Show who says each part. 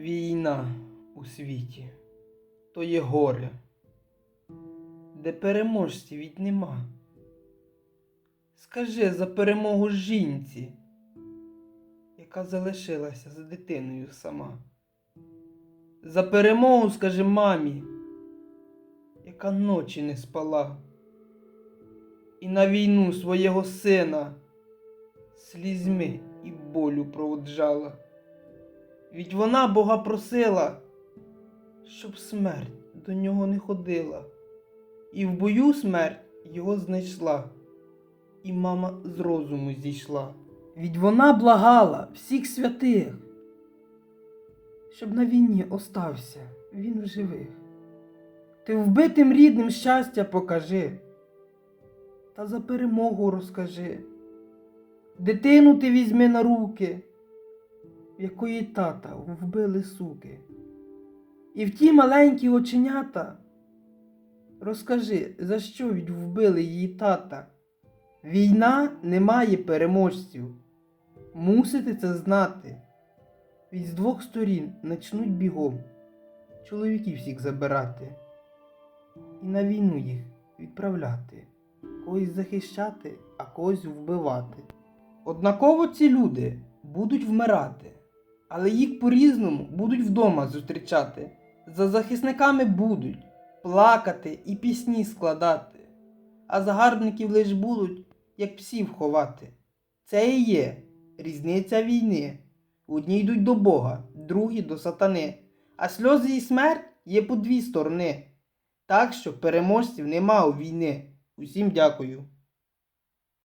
Speaker 1: Війна у світі то є горе, де переможців від нема. Скажи за перемогу жінці, яка залишилася з дитиною сама. За перемогу скажи мамі, яка ночі не спала, і на війну свого сина слізьми і болю проводжала. Ведь вона Бога просила, щоб смерть до нього не ходила, і в бою смерть його знайшла, і мама з розуму зійшла. Ведь вона благала всіх святих, щоб на війні остався він в живих. Ти вбитим рідним щастя покажи, та за перемогу розкажи. Дитину ти візьми на руки, в якої тата вбили суки. І в ті маленькі оченята розкажи, за що вбили її тата. Війна не має переможців. Мусите це знати. Від з двох сторін начнуть бігом чоловіків всіх забирати і на війну їх відправляти, когось захищати, а когось вбивати. Однаково ці люди будуть вмирати, але їх по-різному будуть вдома зустрічати. За захисниками будуть плакати і пісні складати, а загарбників лиш будуть, як псів ховати. Це і є різниця війни. Одні йдуть до Бога, другі до сатани, а сльози і смерть є по дві сторони. Так що переможців нема у війни. Усім дякую.